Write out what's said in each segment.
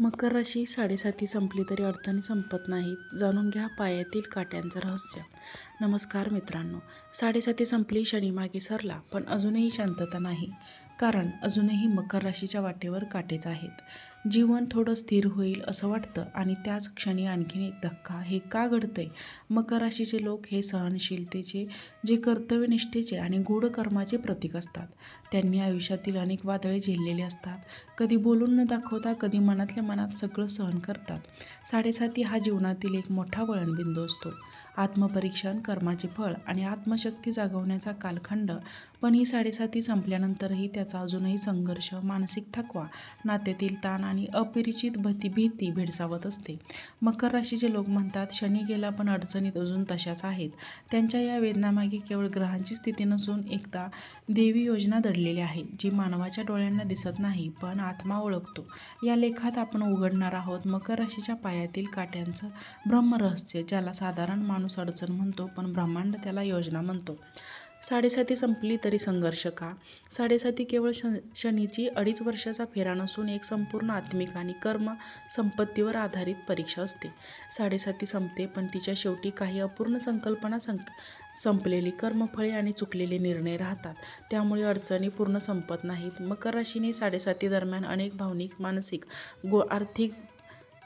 मकर राशी साडेसाती संपली तरी अडचणी संपत नाहीत. जाणून घ्या पायातील काट्यांचं रहस्य. नमस्कार मित्रांनो. साडेसाती संपली शनी मागे सरला पण अजूनही शांतता नाही. कारण अजूनही मकर राशीच्या वाटेवर काटेच आहेत. जीवन थोडं स्थिर होईल असं वाटतं. आणि त्याच क्षणी आणखीन एक धक्का. हे का घडतंय? मकर राशीचे लोक हे सहनशीलतेचे जे कर्तव्यनिष्ठेचे आणि गूढ कर्माचे प्रतीक असतात. त्यांनी आयुष्यातील अनेक वादळे झेललेली असतात. कधी बोलून न दाखवता कधी मनातल्या मनात सगळं सहन करतात. साडेसाती हा जीवनातील एक मोठा वळणबिंदू असतो. आत्मपरीक्षण कर्माचे फळ आणि आत्मशक्ती जागवण्याचा कालखंड. पण ही साडेसाती संपल्यानंतरही त्याचा अजूनही संघर्ष मानसिक थकवा नात्यातील ताण आणि अपरिचित भीती भीती भेडसावत असते. मकर राशीचे लोक म्हणतात शनी गेला पण अडचणीत अजून तशाच आहेत. त्यांच्या या वेदनामागे केवळ ग्रहांची स्थिती नसून एकदा देवी योजना दडलेली आहे जी मानवाच्या डोळ्यांना दिसत नाही पण आत्मा ओळखतो. या लेखात आपण उघडणार आहोत मकर राशीच्या पायातील काट्यांचं ब्रह्मरहस्य ज्याला साधारण माणूस अडचण म्हणतो पण ब्रह्मांड त्याला योजना म्हणतो. साडेसाती संपली तरी संघर्ष का? साडेसाती केवळ शन शनीची अडीच वर्षाचा फेरा नसून एक संपूर्ण आत्मिक आणि कर्म संपत्तीवर आधारित परीक्षा असते. साडेसाती संपते पण तिच्या शेवटी काही अपूर्ण संकल्पना संक संपलेली कर्मफळे आणि चुकलेले निर्णय राहतात. त्यामुळे अडचणी पूर्ण संपत नाहीत. मकर राशीने साडेसाती दरम्यान अनेक भावनिक मानसिक गो आर्थिक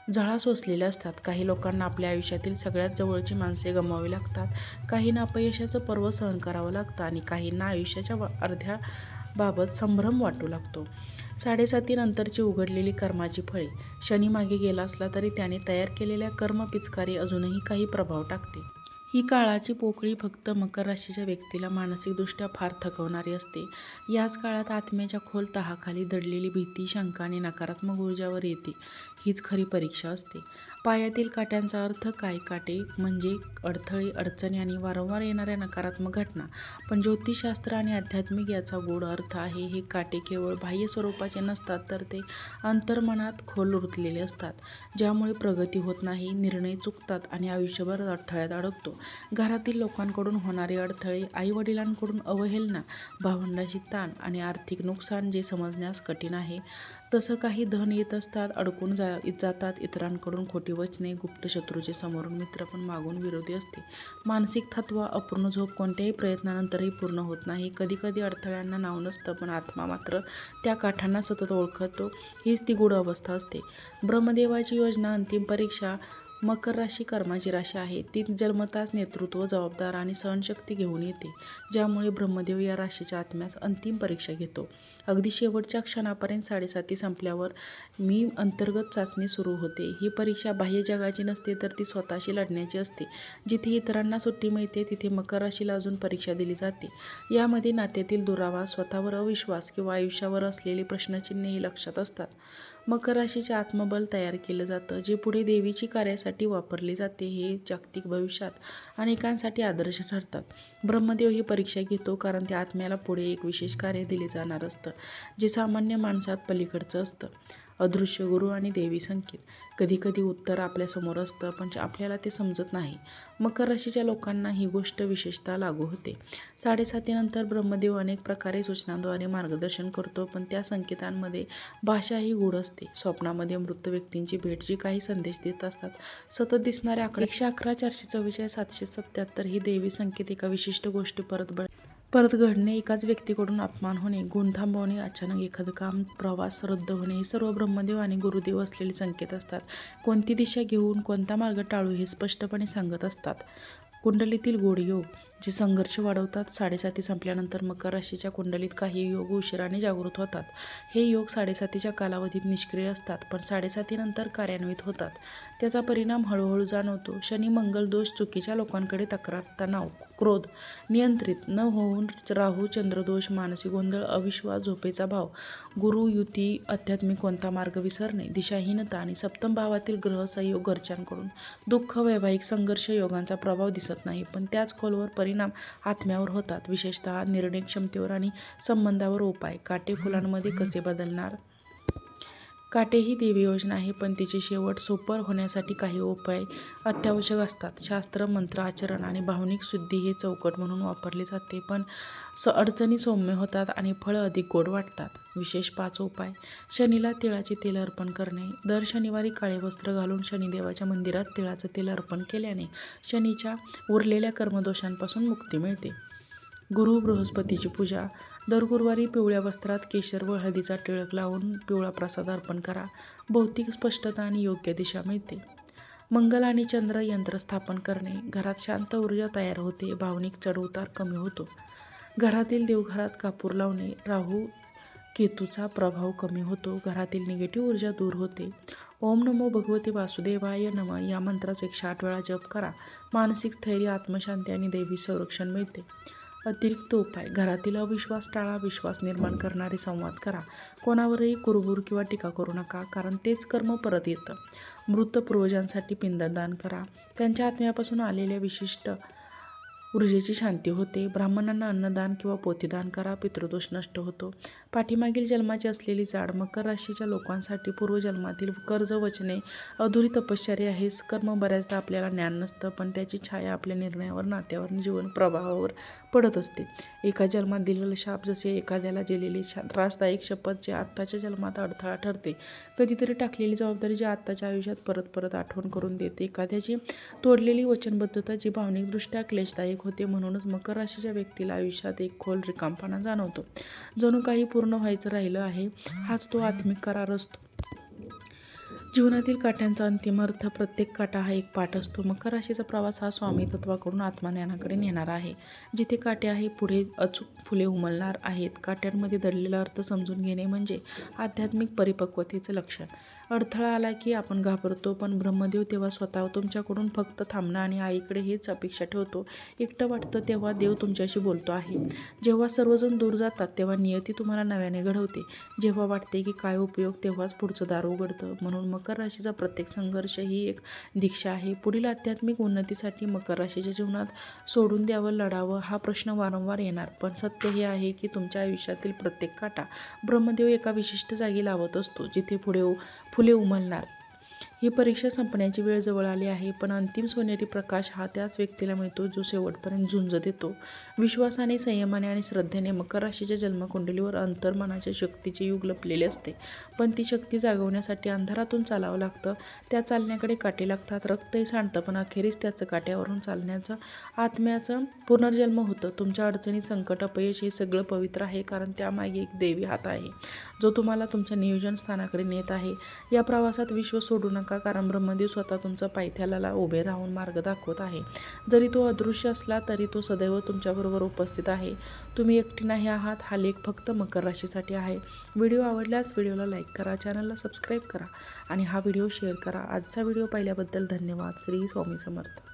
झळा सोसलेल्या असतात. काही लोकांना आपल्या आयुष्यातील सगळ्यात जवळची माणसे गमावी लागतात. काहींना अपयशाचं पर्व सहन करावं लागतं आणि काहींना आयुष्याच्या अर्ध्या बाबत संभ्रम वाटू लागतो. साडेसातीनंतरची उघडलेली कर्माची फळे. शनी मागे गेला असला तरी त्याने तयार केलेल्या कर्म पिचकारी अजूनही काही प्रभाव टाकते ही काळाची पोकळी फक्त मकर राशीच्या व्यक्तीला मानसिकदृष्ट्या फार थकवणारी असते. याच काळात आत्म्याच्या खोल तहाखाली दडलेली भीती शंका आणि नकारात्मक ऊर्जावर येते. हीच खरी परीक्षा असते. पायातील काट्यांचा अर्थ काय काटे म्हणजे अडथळे अडचणी आणि वारंवार येणाऱ्या नकारात्मक घटना. पण ज्योतिषशास्त्र आणि आध्यात्मिक याचा गोड अर्थ आहे हे काटे केवळ बाह्य स्वरूपाचे नसतात तर ते अंतर्मनात खोल रुतलेले असतात ज्यामुळे प्रगती होत नाही निर्णय चुकतात आणि आयुष्यभर अडथळ्यात अडकतो. घरातील लोकांकडून होणारे अडथळे आईवडिलांकडून अवहेलना भावंडाशी ताण आणि आर्थिक नुकसान जे समजण्यास कठीण आहे तसं काही धन येत असतात अडकून जा जातात इतरांकडून खोटी वचने गुप्त शत्रूचे समोरून मित्र पण मागून विरोधी असते. मानसिक थत्वा अपूर्ण झोप कोणत्याही प्रयत्नानंतरही पूर्ण होत नाही. कधी कधी अडथळ्यांना नाव नसतं पण आत्मा मात्र त्या काठांना सतत ओळखतो. हीच ती गूढ अवस्था असते. ब्रह्मदेवाची योजना अंतिम परीक्षा मकर राशी कर्माची राशी आहे ती जन्मताच नेतृत्व जबाबदार आणि सहनशक्ती घेऊन येते ज्यामुळे ब्रह्मदेव या राशीच्या आत्म्यास अंतिम परीक्षा घेतो. अगदी शेवटच्या क्षणापर्यंत साडेसाती संपल्यावर मी अंतर्गत चाचणी सुरू होते. ही परीक्षा बाह्य जगाची नसते तर ती स्वतःशी लढण्याची असते. जिथे इतरांना सुट्टी मिळते तिथे मकर राशीला अजून परीक्षा दिली जाते. यामध्ये नात्यातील दुरावा स्वतःवर अविश्वास किंवा आयुष्यावर असलेली प्रश्नचिन्हे ही लक्षात असतात. मकर राशीचे आत्मबल तयार केलं जातं जे पुढे देवीची कार्यासाठी वापरले जाते हे जागतिक भविष्यात अनेकांसाठी आदर्श ठरतात. ब्रह्मदेव ही परीक्षा घेतो कारण त्या आत्म्याला पुढे एक विशेष कार्य दिले जाणार असतं जे सामान्य माणसात पलीकडचं असतं. अदृश्य गुरु आणि देवी संकेत. कधीकधी उत्तर आपल्यासमोर असतं पण आपल्याला ते समजत नाही. मकर राशीच्या लोकांना ही गोष्ट विशेषतः लागू होते. साडेसातीनंतर ब्रह्मदेव अनेक प्रकारे सूचनांद्वारे मार्गदर्शन करतो पण त्या संकेतांमध्ये भाषा ही गूढ असते. स्वप्नामध्ये मृत व्यक्तींची भेट जी काही संदेश देत असतात सतत दिसणाऱ्या आकडे. एकशे अकरा चारशे चव्वेचाळीस सातशे सत्याहत्तर ही देवी संकेत एका विशिष्ट गोष्टी परत बळ परत घडणे एकाच व्यक्तीकडून अपमान होणे गुण थांबवणे अचानक एखादं काम प्रवास रद्द होणे हे सर्व ब्रह्मदेव आणि गुरुदेव असलेले संकेत असतात. कोणती दिशा घेऊन कोणता मार्ग टाळू हे स्पष्टपणे सांगत असतात. कुंडलीतील गोड योग जे संघर्ष वाढवतात साडेसाती संपल्यानंतर मकर राशीच्या कुंडलीत काही योग उशिराने जागृत होतात. हे योग साडेसातीच्या कालावधीत निष्क्रिय असतात पण साडेसातीनंतर कार्यान्वित होतात. त्याचा परिणाम हळूहळू जाणवतो. शनी मंगल दोष चुकीच्या लोकांकडे तक्रार तणाव क्रोध नियंत्रित न होऊन राहू चंद्रदोष मानसिक गोंधळ अविश्वास झोपेचा भाव गुरु युती आध्यात्मिक कोणता मार्ग विसरणे दिशाहीनता आणि सप्तम भावातील ग्रह सहयोग घरच्यांकडून. दुःख वैवाहिक संघर्ष योगांचा प्रभाव दिसत नाही पण त्याच खोलवर परिणाम परिणाम आत्म्यावर होतात. विशेषतः निर्णय क्षमतेवर आणि संबंधावर उपाय. काटे फुलांमध्ये कसे बदलणार? काटे ही देवी योजना आहे पण तिचे शेवट सोपर होण्यासाठी काही उपाय अत्यावश्यक असतात. शास्त्र मंत्र आचरण आणि भावनिक शुद्धी हे चौकट म्हणून वापरले जाते पण स अडचणी सौम्य होतात आणि फळं अधिक गोड वाटतात. विशेष पाच उपाय. शनीला तिळाचे तेल अर्पण करणे. दर शनिवारी काळे वस्त्र घालून शनिदेवाच्या मंदिरात तिळाचं तेल अर्पण केल्याने शनीच्या उरलेल्या कर्मदोषांपासून मुक्ती मिळते. गुरु बृहस्पतीची पूजा. दर गुरुवारी पिवळ्या वस्त्रात केशर व हळदीचा टिळक लावून पिवळा प्रसाद अर्पण करा. भौतिक स्पष्टता आणि योग्य दिशा मिळते. मंगल आणि चंद्र यंत्र स्थापन करणे. घरात शांत ऊर्जा तयार होते. भावनिक चढउतार कमी होतो. घरातील देवघरात कापूर लावणे. राहू केतूचा प्रभाव कमी होतो. घरातील निगेटिव्ह ऊर्जा दूर होते. ओम नमो भगवते वासुदेवाय नम. या मंत्राचा एकशे आठ वेळा जप करा. मानसिक स्थैर्य आत्मशांती आणि दैवी संरक्षण मिळते. अतिरिक्त उपाय. घरातील अविश्वास टाळा विश्वास निर्माण करणारे संवाद करा. कोणावरही कुरबुर किंवा टीका करू नका कारण तेच कर्म परत येतं. मृत पूर्वजांसाठी पिंडदान करा. त्यांच्या आत्म्यापासून आलेल्या विशिष्ट ऊर्जेची शांती होते. ब्राह्मणांना अन्नदान किंवा पोथीदान करा. पितृदोष नष्ट होतो. पाठीमागील जन्माची असलेली जाड मकर राशीच्या लोकांसाठी पूर्वजन्मातील कर्ज वचने अधुरी तपश्चर्या हे कर्म बऱ्याचदा आपल्याला ज्ञान नसतं पण त्याची छाया आपल्या निर्णयावर नात्यावर जीवन प्रभावावर पडत असते. एका जन्मात दिलेलं शाप जसे एखाद्याला दिलेली शा त्रासदायक शपथ जे आत्ताच्या जन्मात अडथळा ठरते कधीतरी टाकलेली जबाबदारी जी आत्ताच्या आयुष्यात परत परत आठवण करून देते. एखाद्याची तोडलेली वचनबद्धता जी भावनिकदृष्ट्या क्लेशदायक होते म्हणूनच मकर राशीच्या व्यक्तीला आयुष्यात एक खोल रिकामपणा जाणवतो. जणू काही पूर्ण पूर्ण व्हायचं राहिलं आहे हाच तो आत्मिक करार असतो. जीवनातील काट्यांचा अंतिम अर्थ प्रत्येक काटा हा एक पाठ असतो. मकर राशीचा प्रवास हा स्वामी तत्वाकडून आत्मज्ञानाकडे नेणारा आहे. जिथे काटे आहे पुढे अचूक फुले उमलणार आहेत. काट्यांमध्ये दडलेला अर्थ समजून घेणे म्हणजे आध्यात्मिक परिपक्वतेचं लक्षण. अडथळा आला की आपण घाबरतो पण ब्रह्मदेव तेव्हा स्वतः तुमच्याकडून फक्त थांबणं आणि आईकडे हेच अपेक्षा ठेवतो. एकटं वाटतं तेव्हा देव तुमच्याशी बोलतो आहे. जेव्हा सर्वजण दूर जातात तेव्हा नियती तुम्हाला नव्याने घडवते. जेव्हा वाटते की काय उपयोग तेव्हाच पुढचं दार उघडतं. म्हणून मकर राशीचा प्रत्येक संघर्ष ही एक दीक्षा आहे. पुढील आध्यात्मिक उन्नतीसाठी मकर राशीच्या जीवनात सोडून द्यावं लढावं हा प्रश्न वारंवार येणार. पण सत्य हे आहे की तुमच्या आयुष्यातील प्रत्येक काटा ब्रह्मदेव एका विशिष्ट जागी लावत असतो. जिथे पुढे फुले उमलणार. ही परीक्षा संपण्याची वेळ जवळ आली आहे पण अंतिम सोनेरी प्रकाश हा त्याच व्यक्तीला मिळतो जो शेवटपर्यंत झुंज देतो. विश्वासाने संयमाने आणि श्रद्धेने मकर राशीच्या जन्मकुंडलीवर अंतर्मनाच्या शक्तीचे युग लपलेले असते. पण ती शक्ती जागवण्यासाठी अंधारातून चालावं लागतं. त्या चालण्याकडे काटे लागतात. रक्तही सांडतं पण अखेरीस त्याचं काट्यावरून चालण्याचं आत्म्याचं पुनर्जन्म होतं. तुमच्या अडचणी संकट अपयश हे सगळं पवित्र आहे कारण त्यामागे एक देवी हात आहे. जो तुम्हाला तुमच्या नियोजन स्थानाकडे नेत आहे. या प्रवासात विश्व सोडू नका कारण ब्रह्मदेव स्वतः तुमचा पायथ्याला उभे राहून मार्ग दाखवत आहे. जरी तो अदृश्य असला तरी तो सदैव तुमच्याबरोबर उपस्थित आहे. तुम्ही एकटी नाही आहात हा लेख फक्त मकर राशीसाठी आहे. व्हिडिओ आवडल्यास व्हिडिओला लाईक करा चॅनलला सबस्क्राईब करा आणि हा व्हिडिओ शेअर करा. आजचा व्हिडिओ पाहिल्याबद्दल धन्यवाद. श्री स्वामी समर्थ.